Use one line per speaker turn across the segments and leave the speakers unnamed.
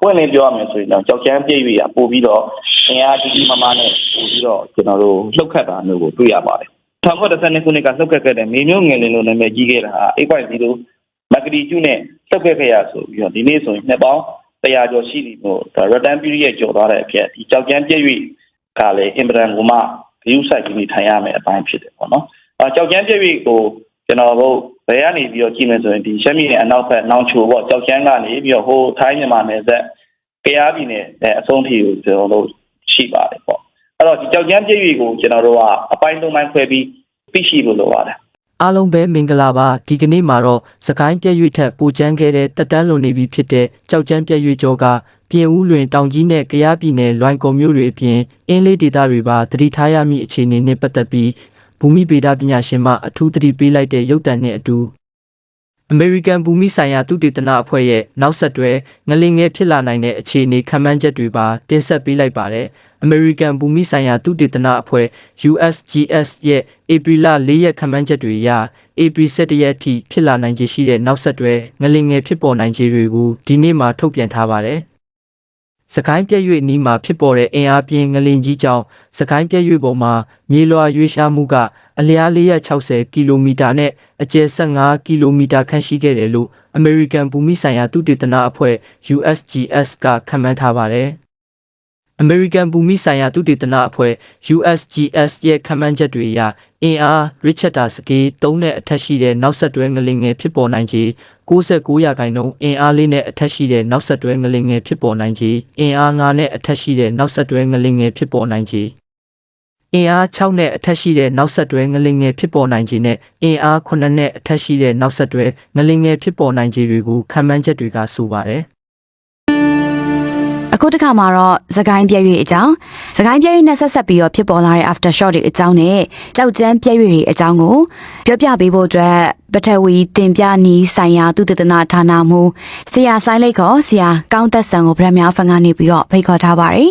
ပွင့်လင်းပြောရမယ်ဆိုရင်တော့ကြောက်ချမ်းပြည့်၍ရပို့ပြီးတော့အင်အားကြီးကြီးမားမားနဲ့ပို့ပြီးတော့ကျွန်တော်တို့လှုပ်ခတ်တာမျိုးကိုတွေ့ရပါတယ်1912ခုနှစ်ကလှုပ်ခတ်ခဲ့တဲ့မေမျိုးငယ်လင်းလို့နာမည်ကြီးခဲ့တာ8.0မဂရီကျုနဲ့လှုပ်ခတ်ခဲ့ရဆိုပြီးတော့ဒီနေ့ဆိုရင်နှစ်ပေါင်း100ကျော်ရှိပြီလို့ဒါ return period ကျော်သွားတဲ့အဖြစ်ဒီကြောက်ချမ်းပြည့်၍ကလည်းအင်ပဒန်ကိုမှဂရုစိုက်ပြီးထိုင်ရမယ်အပိုင်းဖြစ်တယ်ပေါ့နော်အဲကြောက်ချမ်းပြည့်၍ကိုကျွန်တော်တို့ ဘယ်ကနေပြီးတော့ကြည့်မယ်ဆိုရင်ဒီရှမ်းပြည်နယ်အနောက်ဘက်နောင်ချိုပေါ့ကြောက်ချမ်းကနေပြီးတော့ဟိုထိုင်းမြန်မာနယ်စပ်ကြားပြည်နယ်အဆုံးထိကိုကျွန်တော်တို့ရှိပါတယ်ပေါ့အဲ့တော့ဒီကြောက်ချမ်းပြည့်၍ကိုကျွန်တော်တို့ကအပိုင်းသုံးပိုင်းခွဲပြီးသိရှိလို့လိုပါတယ်
အားလုံးပဲမင်္ဂလာပါဒီကနေ့မှာတော့စကိုင်းပြည့်ရွထက်ပိုချမ်းခဲ့တဲ့တက်တန်းလွန်နေပြီဖြစ်တဲ့ကြောက်ချမ်းပြည့်ရွကျော်ကပြင်ဦးလွင်တောင်ကြီးနဲ့ကယားပြည်နယ်လွိုင်ကော်မြို့တွေအပြင်အင်းလေးဒေသတွေပါသတိထားရမည့်အခြေအနေနဲ့ပတ်သက်ပြီး ဘူမိဗေဒပညာရှင်မှအထူးသတိပေးလိုက်တဲ့ရုပ်တံနဲ့အတူ American ဘူမိဆိုင်ရာသုတေသနအဖွဲ့ရဲ့နောက်ဆက်တွဲငလင်ငယ်ဖြစ်လာနိုင်တဲ့အခြေအနေခံမှန်းချက်တွေပါတင်ဆက်ပေးလိုက်ပါတယ်။ American ဘူမိဆိုင်ရာသုတေသနအဖွဲ့ USGS ရဲ့ဧပြီလ၄ရက်ခံမှန်းချက်တွေအရဧပြီ17ရက်အထိဖြစ်လာနိုင်ခြေရှိတဲ့နောက်ဆက်တွဲငလင်ငယ်ဖြစ်ပေါ်နိုင်ခြေတွေကိုဒီနေ့မှထုတ်ပြန်ထားပါတယ်။ စကိုင်းပြည့်ရွေ့နီးမှာဖြစ်ပေါ်တဲ့အင်အားပြင်းငလင်ကြီးကြောင့်စကိုင်းပြည့်ရွေ့ပေါ်မှာမြေလွှာရွေးရှားမှုကအလျား460ကီလိုမီတာနဲ့အကျယ်15ကီလိုမီတာခန့်ရှိခဲ့တယ်လို့ American ဘူမိဆိုင်ရာသုတေသနအဖွဲ့ USGS ကခန့်မှန်းထားပါတယ်။ American ဘူမိဆိုင်ရာသုတေသနအဖွဲ့ USGS ရဲ့ခန့်မှန်းချက်တွေအရအင်အား Richter scale 3နဲ့အထက်ရှိတဲ့နောက်ဆက်တွဲငလင်ငယ်ဖြစ်ပေါ်နိုင်ခြေ69ရာခိုင်နှုန်းအင်အားလေးနဲ့အထက်ရှိတဲ့နောက်ဆက်တွဲငလင်ငယ်ဖြစ်ပေါ်နိုင်ခြေအင်အား9နဲ့အထက်ရှိတဲ့နောက်ဆက်တွဲငလင်ငယ်ဖြစ်ပေါ်နိုင်ခြေအင်အား6နဲ့အထက်ရှိတဲ့နောက်ဆက်တွဲငလင်ငယ်ဖြစ်ပေါ်နိုင်ခြေနဲ့အင်အား9နဲ့အထက်ရှိတဲ့နောက်ဆက်တွဲငလင်ငယ်ဖြစ်ပေါ်နိုင်ခြေတွေကိုခန့်မှန်းချက်တွေကဆိုပါတယ်
အခုတစ်ခါမှာတော့သခိုင်းပြည့်ရွေအကြောင်းသခိုင်းပြည့်ရွေနဲ့ဆက်ဆက်ပြီးတော့ဖြစ်ပေါ်လာတဲ့ after shot တွေအကြောင်းနဲ့ကြောက်ကြမ်းပြည့်ရွေတွေအကြောင်းကိုပြောပြပေးဖို့အတွက်ပထဝီတင်ပြနီးဆိုင်ရာသူတဒနာဌာနမှဆရာဆိုင်လိတ်ခေါ်ဆရာကောင်းသက်ဆန်ကိုဗရမ ्या ဖန်ကနေပြီးတော့ဖိတ်ခေါ်ထားပါတယ်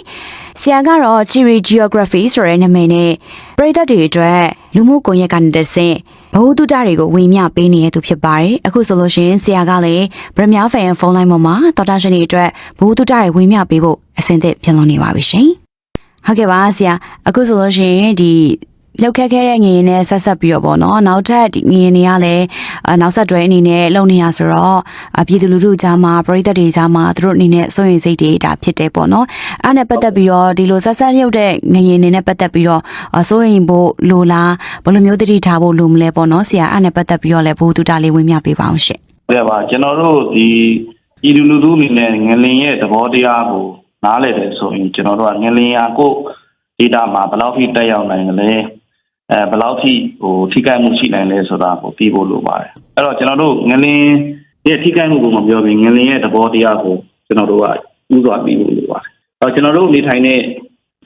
ဆရာကတော့ Chiri Geography ဆိုတဲ့နာမည်နဲ့ပြည်သက်တွေအတွက်လူမှုကွန်ရက်ကနေတဆင့် ဘဝတုဒ္ဒတွေကိုဝင်မြပေးနေတဲ့သူဖြစ်ပါတယ်အခုဆိုလို့ရှိရင်ဆရာကလည်းဗရမ ्या ဖန်ရဲ့ဖုန်းလိုင်းပေါ်မှာတော်တာရှင်တွေအတွက်ဘဝတုဒ္ဒတွေဝင်မြပေးဖို့အဆင်သင့်ပြင်လို့နေပါပြီရှင်ဟုတ်ကဲ့ပါဆရာအခုဆိုလို့ရှိရင်ဒီ လောက်ခက်ခဲတဲ့ငရင်နဲ့ဆက်ဆက်ပြီးတော့ဗောနော်နောက်ထပ်ဒီငရင်တွေကလည်းအနောက်ဆက်တွဲအနေနဲ့လုံနေရဆိုတော့အပြည်သူလူထုကြားမှာပရိသတ်တွေကြားမှာသူတို့အနေနဲ့စိုးရင်စိတ်တွေဒါဖြစ်တယ်ပေါ့နော်အဲ့နဲ့ပတ်သက်ပြီးတော့ဒီလိုဆက်ဆက်ရုပ်တဲ့ငရင်တွေနဲ့ပတ်သက်ပြီးတော့အစိုးရင်ဖို့လိုလားဘယ်လိုမျိုးတတိထားဖို့လိုမလဲပေါ့နော်ဆရာအဲ့နဲ့ပတ်သက်ပြီးတော့လည်းဘိုးတူတာလေးဝင်မြပေးပါအောင်ရှင့်
ဟုတ်ကဲ့ပါကျွန်တော်တို့ဒီဤလူလူသူအနေနဲ့ငလင်ရဲ့သဘောတရားကိုနားလည်တယ်ဆိုရင်ကျွန်တော်တို့ကငလင်ရာကိုဒေတာမှာဘယ်လောက်ထိတက်ရောက်နိုင်ကြလဲ အဲဘယ်လောက်ထိဟိုထိခိုက်မှုရှိနိုင်လဲဆိုတာကိုသိဖို့လိုပါတယ်အဲ့တော့ကျွန်တော်တို့ငလင်ရဲ့ထိခိုက်မှုကိုမပြောဘဲငလင်ရဲ့သဘောတရားကိုကျွန်တော်တို့ကဥစွာပြီးဖို့လိုပါတယ်အဲ့တော့ကျွန်တော်တို့နေထိုင်တဲ့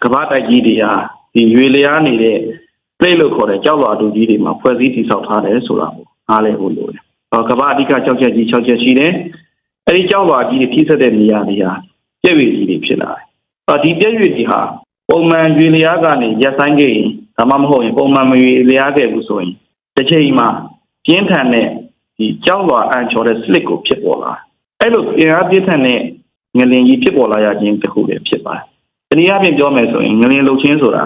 ကမ္ဘာတိုက်ကြီးတွေဟာဒီရွေလျားနေတဲ့ plate လို့ခေါ်တဲ့ကြောက်လွှာတူကြီးတွေမှာဖွဲ့စည်းတည်ဆောက်ထားတယ်ဆိုတာကိုနားလည်ဖို့လိုတယ်။ဟောကမ္ဘာအဓိကကြောက်ချက်ကြီး6ချက်ရှိတယ်။အဲဒီကြောက်လွှာကြီးတွေထိစက်တဲ့နေရာတွေဟာပြည့်ဝကြီးတွေဖြစ်လာတယ်။အော်ဒီပြည့်ဝကြီးဟာပုံမှန်ရွေလျားကနေရက်ဆိုင်ခဲ့ရင် ဒါမှမဟုတ်ရင်ပုံမှန်မရွေလျားခဲ့ဘူးဆိုရင်တစ်ချိန်မှာပြင်းထန်တဲ့ဒီကြောက်လွှာအန်ချော်တဲ့ slip ကိုဖြစ်ပေါ်လာ။အဲ့လိုအင်အားပြင်းထန်တဲ့ငလင်ကြီးဖြစ်ပေါ်လာရခြင်းတစ်ခုပဲဖြစ်ပါတယ်။တနည်းအားဖြင့်ပြောမယ်ဆိုရင်ငလင်လှုပ်ခြင်းဆိုတာ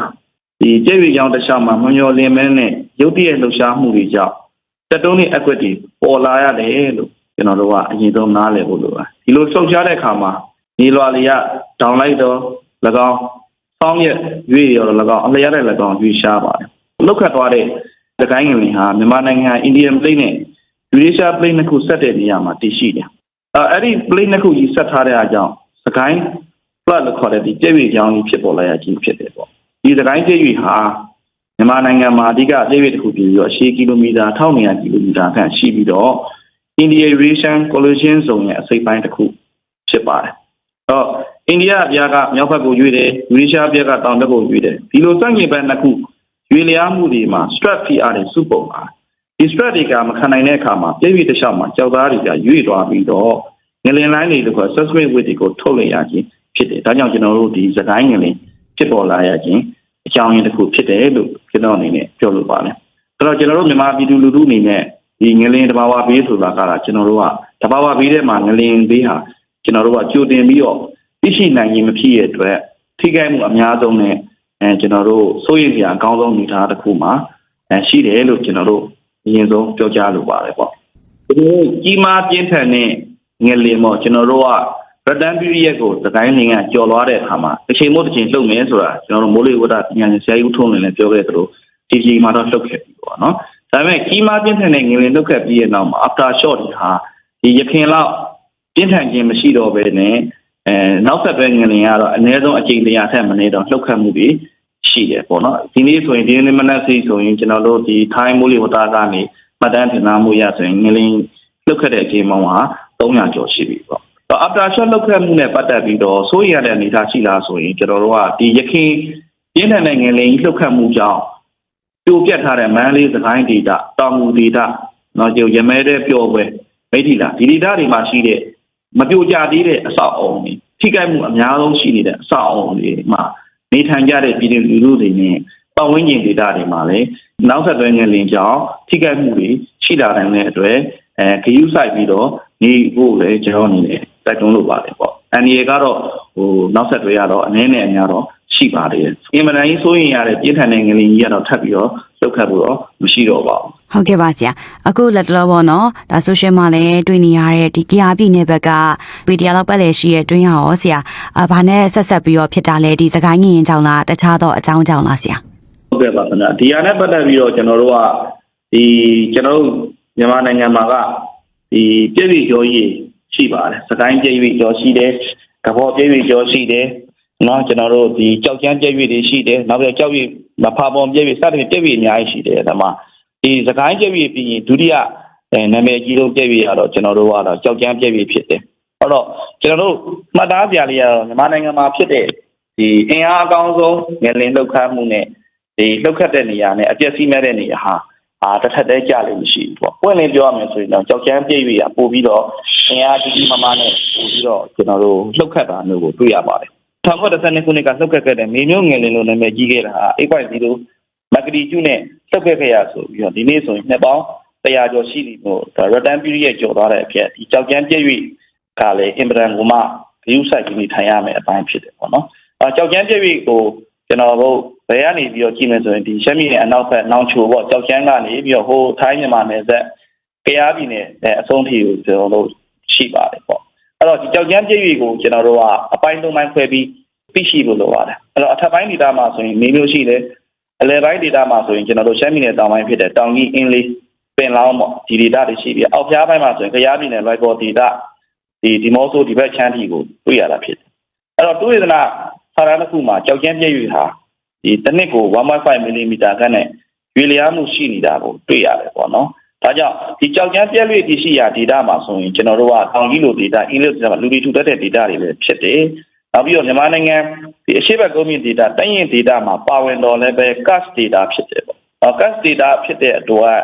ဒီကျည့်ရကြောင်တစ်ခြားမှာမမျောလင်းမဲနဲ့ရုတ်တရက်လှုပ်ရှားမှုတွေကြောင့်တက်တုံးနဲ့အကွက်တွေပေါ်လာရတယ်လို့ကျွန်တော်တို့ကအရင်ဆုံးနားလည်ဖို့လိုပါဒီလိုလှုပ်ရှားတဲ့အခါမှာနေလွာလေးကဒေါင်လိုက်တော့၎င်း စောင်းရက်ရွေးရော၎င်းအလျက်တဲ့၎င်းရွေးရှားပါတယ်လောက်ခတ်သွားတဲ့သကိုင်းငလင်ဟာမြန်မာနိုင်ငံအိန္ဒိယပလိတ်နဲ့ယူရေးရှားပလိတ်နှစ်ခုဆက်တဲ့နေရာမှာတည်ရှိတယ်အဲအဲ့ဒီပလိတ်နှစ်ခုကြီးဆက်ထားတဲ့အကြောင်းသကိုင်း flood လို့ခေါ်တဲ့ဒီကျည့်ရကြောင်ကြီးဖြစ်ပေါ်လာရခြင်းဖြစ်တယ်ပေါ့ဒီသကိုင်းကျည့်ရွေဟာမြန်မာနိုင်ငံမှာအဓိကကျည့်ရွေတစ်ခုပြီးတော့ရှေးကီလိုမီတာ1200ကီလိုမီတာခန့်ရှိပြီးတော့ Indian Eurasian Collision Zone ရဲ့အစိပ်ပိုင်းတစ်ခုဖြစ်ပါတယ်။တော့ အိန္ဒိယအပြားကမြောက်ဘက်ကိုရွေ့တယ်၊ယူရေးရှားအပြားကတောင်ဘက်ကိုရွေ့တယ်။ဒီလိုစန့်ကျင်ဘက်နှစ်ခုရွေလျားမှုတွေမှာ stress PR တွေစုပုံပါတယ်။ဒီ stress တွေကမခံနိုင်တဲ့အခါမှာပြည့်ပြည့်တစ်လျှောက်မှာကြောက်သားတွေကရွေ့သွားပြီးတော့ငလင်လိုင်းတွေလို့ခေါ် seismic wave တွေကိုထုတ်လည်ရခြင်းဖြစ်တယ်။ဒါကြောင့်ကျွန်တော်တို့ဒီစကိုင်းငလင်ဖြစ်ပေါ်လာရခြင်းအကြောင်းရင်းတစ်ခုဖြစ်တယ်လို့ကျွန်တော်အနေနဲ့ပြောလိုပါတယ်။အဲ့တော့ကျွန်တော်တို့မြန်မာပြည်သူလူထုအနေနဲ့ဒီငလင်တဘာဝဘေးဆိုတာကကျွန်တော်တို့ကတဘာဝဘေးထဲမှာငလင်ဘေးဟာကျွန်တော်တို့ကကြိုတင်ပြီးတော့ သိရှိနိုင်ရင်မဖြစ်ရတဲ့အတွက်ထိခိုက်မှုအများဆုံးနဲ့အဲကျွန်တော်တို့စိုးရိမ်စရာအကောင်းဆုံးအနေအထားတစ်ခုမှာအဲရှိတယ်လို့ကျွန်တော်တို့အရင်ဆုံးပြောကြားလိုပါတယ်ပေါ့ဒီလိုကြီးမားပြင်းထန်တဲ့ငလင်ပေါ့ကျွန်တော်တို့က return period ကိုသတိုင်းလင်းကကြော်လွားတဲ့အခါမှာတစ်ချိန်မို့တစ်ချိန်လှုပ်မယ်ဆိုတာကျွန်တော်တို့မိုးလေဝသပညာရှင်ဆရာကြီးဦးထွန်းလင်းလည်းပြောခဲ့သလိုဒီချိန်မှာတော့လှုပ်ခဲ့ပြီပေါ့နော်ဒါပေမဲ့ကြီးမားပြင်းထန်တဲ့ငလင်လှုပ်ခဲ့ပြီးတဲ့နောက်မှာ after shot ဒီဟာဒီရခင်လောက်ပြင်းထန်ခြင်းမရှိတော့ဘဲနဲ့ အဲနောက်ဆက်တွဲငလင်ကတော့အနည်းဆုံးအကြိမ်100ထက်မနည်းတော့လှုပ်ခတ်မှုတွေရှိတယ်ပေါ့နော်ဒီနေ့ဆိုရင်ဒီနေ့မနက်စီဆိုရင်ကျွန်တော်တို့ဒီ time မိုးလေဝသကနေမှတ်တမ်းတင်နာမှုရဆိုရင်ငလင်လှုပ်ခတ်တဲ့အချိန်ပေါင်းဟာ300ကျော်ရှိပြီပေါ့တော့ after shot လောက်ခဲ့မှုနဲ့ပတ်သက်ပြီးတော့စိုးရိမ်ရတဲ့အနေအထားရှိလားဆိုရင်ကျွန်တော်တို့ကဒီရခိုင်ပြင်းထန်တဲ့ငလင်ကြီးလှုပ်ခတ်မှုကြောင့်ပြိုပြတ်ထားတဲ့မန်းလေးစကိုင်းဒေတာတောင်ငူဒေတာနော်ကျရမဲတဲ့ပျော်ပွဲမိထီလာဒီဒေတာတွေမှာရှိတဲ့ မပြိုကျသေးတဲ့အဆောက်အအုံတွေထိခိုက်မှုအများဆုံးရှိနေတဲ့အဆောက်အအုံတွေမှာနေထိုင်ကြတဲ့ပြည်သူလူထုတွေနဲ့ပတ်ဝန်းကျင်ဒေတာတွေမှာလည်းနောက်ဆက်တွဲငလင်ကြောင့်ထိခိုက်မှုတွေရှိလာနိုင်တဲ့အတွက်အဲဂရုစိုက်ပြီးတော့နေဖို့လည်းကျွန်တော်အနေနဲ့တိုက်တွန်းလိုပါတယ်ပေါ့အန်ဒီရကတော့ဟိုနောက်ဆက်တွဲရတော့အနည်းနဲ့အများတော့ ရှိပါသေးတယ်အင်မတန်ကြီးစိုးရင်ရတဲ့ပြင်းထန်တဲ့ငလင်ကြီးကတော့ထပ်ပြီးတော့လောက်ခတ်ဖို့တော့မရှိတော့ပါဘူး
ဟုတ်ကဲ့ပါဆရာအခုလက်တလောပေါ့နော်ဒါ social မှာလည်းတွေ့နေရတဲ့ဒီ KR ပြည်နယ်ဘက်က PDF လောက်ပတ်လည်ရှိရဲ့တွင်းရရောဆရာအဘာနဲ့ဆက်ဆက်ပြီးတော့ဖြစ်တာလဲဒီစကိုင်းငရင်ကြောင့်လားတခြားသောအကြောင်းကြောင့်လားဆရာ
ဟုတ်ကဲ့ပါခင်ဗျာဒီဟာနဲ့ပတ်သက်ပြီးတော့ကျွန်တော်တို့ကဒီကျွန်တော်တို့မြန်မာနိုင်ငံမှာကဒီပြည့်ပြည့်ကျော်ကြီးရှိပါတယ်စကိုင်းပြည့်ပြည့်ကျော်ရှိတယ်ကဘောပြည့်ပြည့်ကျော်ရှိတယ် နော်ကျွန်တော်တို့ဒီကြောက်ကျန်းပြည့်ပြည့်တွေရှိတယ်နောက်ပြီးကြောက်ရည်မဖာပုံပြည့်ပြည့်စသဖြင့်ပြည့်ပြည့်အများကြီးရှိတယ်ဒါမှဒီစကိုင်းပြည့်ပြည့်ပြီးရင်ဒုတိယအဲနာမည်ကြီးဆုံးပြည့်ပြည့်ရတော့ကျွန်တော်တို့ကတော့ကြောက်ကျန်းပြည့်ပြည့်ဖြစ်တယ်အဲ့တော့ကျွန်တော်တို့မှတ်သားစရာလေးကတော့မြန်မာနိုင်ငံမှာဖြစ်တဲ့ဒီအင်အားအကောင်းဆုံးငလင်လောက်ခတ်မှုနဲ့ဒီလှုပ်ခတ်တဲ့နေရာနဲ့အပြည့်စီးမဲ့တဲ့နေရာဟာအာတစ်ထက်တည်းကြလို့မရှိဘူးပေါ့ပွင့်လင်းပြောရမယ်ဆိုရင်တော့ကြောက်ချမ်းပြည့်ရပို့ပြီးတော့အင်အားကြီးကြီးမားမားနဲ့ပို့ပြီးတော့ကျွန်တော်တို့လှုပ်ခတ်တာမျိုးကိုတွေ့ရပါတယ် 1912ခုနှစ်ကလှုပ်ခတ်ခဲ့တဲ့မေမျိုးငယ်လင်းလို့နာမည်ကြီးခဲ့တာဟာ8.0မက်ကရီကျူးနဲ့လှုပ်ခတ်ခဲ့ရဆိုပြီးတော့ဒီနေ့ဆိုရင်နှစ်ပေါင်း100ကျော်ရှိပြီမို့ဒါ return period ကျော်သွားတဲ့အဖြစ်ဒီကြောက်ချမ်းပြည့်ရကလည်းအင်ဗရန်ကမှဂရုစိုက်ပြီးနေထိုင်ရမယ်အပိုင်းဖြစ်တယ်ပေါ့နော်အဲကြောက်ချမ်းပြည့်ရကိုကျွန်တော်တို့ဘယ်ကနေပြီးတော့ကြည့်မယ်ဆိုရင်ဒီရှမ်းပြည်နယ်အနောက်ဘက်နောင်ချိုပေါ့ကြောက်ချမ်းကနေပြီးတော့ဟိုထိုင်းမြန်မာနယ်စပ်ကရားပြည်နယ်အဆုံးထိကိုကျွန်တော်တို့ရှိပါတယ်ပေါ့ အဲ့တော့ဒီကြောက်ချမ်းပြည့်ရီကိုကျွန်တော်တို့ကအပိုင်းသုံးပိုင်းခွဲပြီးသိရှိလို့လိုပါတယ်အဲ့တော့အထက်ပိုင်းဒေတာမှာဆိုရင်မေမျိုးရှိတယ်အလယ်ပိုင်းဒေတာမှာဆိုရင်ကျွန်တော်တို့ရှမ်းပြည်နယ်တောင်ပိုင်းဖြစ်တဲ့တောင်ကြီးအင်းလေးပင်လောင်းပေါ့ဒီဒေတာတွေရှိပြီးအောက်ဖျားပိုင်းမှာဆိုရင်ကရားပြည်နယ်လွိုက်ပေါ်ဒေတာဒီဒီမော့ဆိုဒီဘက်ချမ်းတီကိုတွေ့ရတာဖြစ်တယ်အဲ့တော့တူရဒနာဖာရန်တစ်ခုမှာကြောက်ချမ်းပြည့်ရီဟာဒီတစ်နှစ်ကို1.5 mm ခန့်နဲ့ရွေလျားမှုရှိနေတာကိုတွေ့ရတယ်ပေါ့နော်။ ဒါကြောင့်ဒီကြောက်ကျန်းပြက်လွေတရှိရာ data မှာဆိုရင်ကျွန်တော်တို့ကတောင်ကြီးလို data အင်္ဂလိပ်လိုလူတွေထူတတ်တဲ့ data တွေလည်းဖြစ်တယ်။နောက်ပြီးတော့မြန်မာနိုင်ငံဒီအရှိတ်ကုန်းမြင့် data တိုင်းရင် data မှာပါဝင်တော်လည်းပဲ cast data ဖြစ်တယ်ပေါ့။အော် cast data ဖြစ်တဲ့အတွက်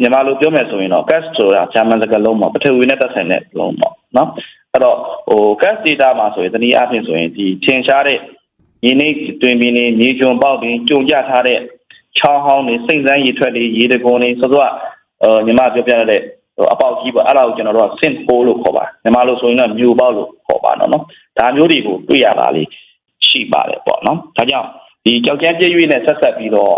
မြန်မာလိုပြောမယ်ဆိုရင်တော့ cast ဆိုတာဂျာမန်စကားလုံးပေါ့ပထဝီနဲ့သက်ဆိုင်တဲ့လုံးပေါ့နော်။အဲ့တော့ဟို cast data မှာဆိုရင်တနည်းအားဖြင့်ဆိုရင်ဒီထင်ရှားတဲ့ရင်းနှီးတွင်ပင်နေမြေကျွံပေါက်တွေကြုံကြထားတဲ့ချောင်းဟောင်းတွေစိတ်ဆန်းရေထွက်တွေရေတကုံတွေဆိုတော့အဲ ညီမပြောပြရတဲ့ဟိုအပေါက်ကြီးပေါ့အဲ့ဒါကိုကျွန်တော်တို့က sint hole လို့ခေါ်ပါတယ်ညီမလို့ဆိုရင်တော့မြို့ပေါက်လို့ခေါ်ပါတော့နော်ဒါမျိုးတွေကိုတွေ့ရတာလေးရှိပါတယ်ပေါ့နော်ဒါကြောင့်ဒီကြောက်ကျန်းပြည့်ရွေးနဲ့ဆက်ဆက်ပြီးတော့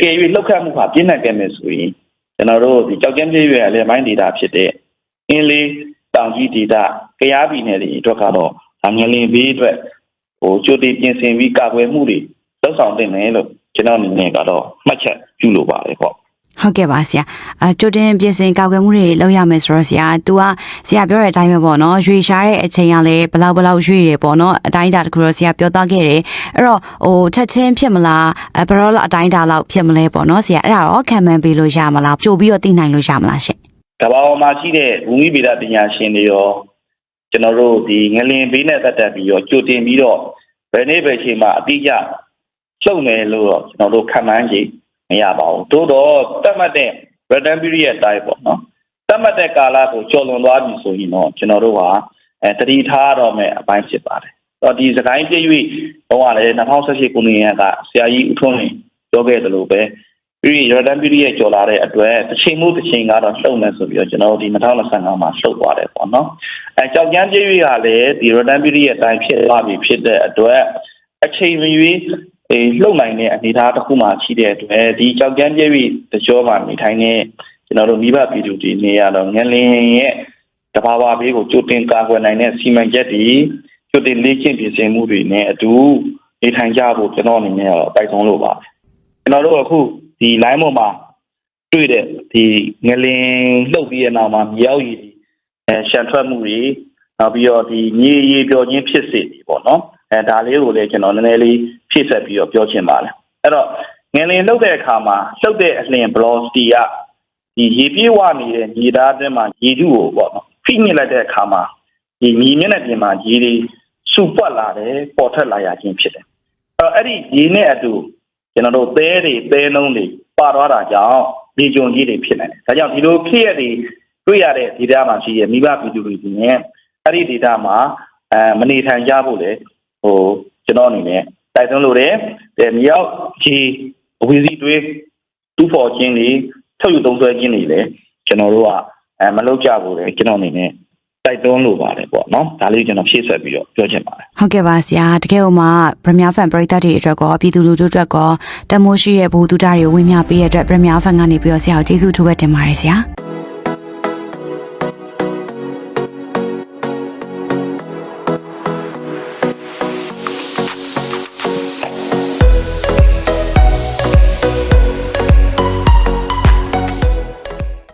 ကဲရွေးလှုပ်ခတ်မှုဟာပြင်းထန်ခဲ့မယ်ဆိုရင်ကျွန်တော်တို့ဒီကြောက်ကျန်းပြည့်ရွေးအလဲပိုင်းဒေတာဖြစ်တဲ့အင်းလေးတောင်ကြီးဒေတာကရားပြည်နယ်တွေအတွက်ကတော့ဒါငလင်ဘေးအတွက်ဟိုကြိုတင်ပြင်ဆင်ပြီးကာကွယ်မှုတွေလုပ်ဆောင်တင်တယ်လို့ကျွန်တော်အနေနဲ့ကတော့မှတ်ချက်ပြုလိုပါတယ်ပေါ့
ဟုတ်ကဲ့ပါဆရာအကြိုတင်ပြင်ဆင်ကောက်ွယ်မှုတွေလုပ်ရမယ်ဆိုတော့ဆရာ तू ကဆရာပြောတဲ့အတိုင်းပဲပေါ့နော်ရွေရှားတဲ့အချိန်ကလည်းဘလောက်ဘလောက်ရွေတယ်ပေါ့နော်အတိုင်းအတာတစ်ခုတော့ဆရာပြောသားခဲ့တယ်အဲ့တော့ဟိုထက်ချင်းဖြစ်မလားအဘရောလအတိုင်းအတာလောက်ဖြစ်မလဲပေါ့နော်ဆရာအဲ့ဒါတော့ခံမှန်းပေးလို့ရမလားကြိုပြီးတော့သိနိုင်လို့ရမလားရှင်
ကမ္ဘာပေါ်မှာရှိတဲ့ဘူမိဗေဒပညာရှင်တွေရောကျွန်တော်တို့ဒီငလင်ဘေးနဲ့သက်သက်ပြီးရောကြိုတင်ပြီးတော့ဘယ်နေ့ပဲအချိန်မှာအတိအကျကျုံတယ်လို့တော့ကျွန်တော်တို့ခံမှန်းကြည့် မရပါဘူးတိုးတော့တတ်မှတ်တဲ့ return period အတိုင်းပေါ့နော်တတ်မှတ်တဲ့ကာလကိုကျော်လွန်သွားပြီဆိုရင်တော့ကျွန်တော်တို့ဟာအဲတတိထားတော့မယ်အပိုင်းဖြစ်ပါတယ်တော့ဒီစကိုင်းပြည့်၍တော့ကလည်း2018ခုနှစ်ကဆရာကြီးဦးထွန်းလင်းပြောခဲ့တယ်လို့ပဲပြီးရော်ဒန်ပီရီရဲ့ကျော်လာတဲ့အတွက်တစ်ချိန်မှုတစ်ချိန်ကတော့လှုပ်နေဆိုပြီးတော့ကျွန်တော်တို့ဒီ2025မှာလှုပ်သွားတယ်ပေါ့နော်အဲကြောက်ကြမ်းပြည့်ရွေးကလည်းဒီရော်ဒန်ပီရီရဲ့အတိုင်းဖြစ်သွားပြီဖြစ်တဲ့အတွက်အချိန်မရွေး အေးလှုပ်နိုင်တဲ့အနေအထားတစ်ခုမှရှိတဲ့အတွက်ဒီကြောက်ကြမ်းပြည့်ရွေးတကြောမှာနေထိုင်နေကျွန်တော်တို့မိဘပြည်သူတွေနေရတော့ငလင်းရဲ့တဘာဝဘေးကိုကြိုတင်ကာကွယ်နိုင်တဲ့စီမံချက်တွေကြိုတင်လေ့ကျင့်ပြင်ဆင်မှုတွေနဲ့အတူနေထိုင်ကြဖို့ကျွန်တော်အနေနဲ့တော့တိုက်တွန်းလို့ပါတယ်ကျွန်တော်တို့အခုဒီ line ပေါ်မှာတွေ့တဲ့ဒီငလင်းလှုပ်ပြီးတဲ့နောက်မှာမြောက်ရည်အဲရှန်ထွက်မှုတွေနောက်ပြီးတော့ဒီမြေရီပျော်ခြင်းဖြစ်စေတွေပေါ့နော်အဲဒါလေးကိုလည်းကျွန်တော်နည်းနည်းလေး ဖြည့်ဆက်ပြီးတော့ပြောချင်ပါတယ်အဲ့တော့ငလင်းလှုပ်တဲ့အခါမှာလှုပ်တဲ့အလျင် velocity ကဒီရေပြေးဝနေတဲ့ညီသားအတွင်းမှာရေထုကိုပေါ့နော်ဖိညစ်လိုက်တဲ့အခါမှာဒီမြေမျက်နှာပြင်မှာရေတွေစုပွက်လာတယ်ပေါ်ထွက်လာရခြင်းဖြစ်တယ်အဲ့တော့အဲ့ဒီရေနဲ့အတူကျွန်တော်တို့သဲတွေသဲနှုံးတွေပါသွားတာကြောင့်ဒီကြုံကြီးတွေဖြစ်နေတယ်ဒါကြောင့်ဒီလိုဖြစ်ရတဲ့တွေ့ရတဲ့ဒေတာမှာရှိရမိဘပြည်သူတွေဒီနဲ့အဲ့ဒီဒေတာမှာအဲမနေထိုင်ကြဖို့လေဟိုကျွန်တော်အနေနဲ့ တိုက်တွန်းလို့ရတယ်တဲ့မြောက်ကြီးအဝီစီတွေးတူဖော်ခြင်းတွေထုတ်ယူသုံးဆွဲခြင်းတွေလည်းကျွန်တော်တို့ကအဲမလုပ်ကြဘူးလေကျွန်တော်အနေနဲ့တိုက်တွန်းလို့ပါတယ်ပေါ့နော်ဒါလေးကျွန်တော်ဖြည့်ဆွက်ပြီးတော့ပြောချင်ပါတယ်
ဟုတ်ကဲ့ပါဆရာတကယ်လို့မှပရမ ्या ဖန်ပရိသတ်တွေအတွက်ကောပြည်သူလူထုအတွက်ကောတမိုးရှိရဲ့ဘူတူတာတွေဝင်မြပေးရတဲ့ပရမ ्या ဖန်ကနေပြီးတော့ဆရာကိုကျေးဇူးထိုးပဲတင်ပါတယ်ဆရာ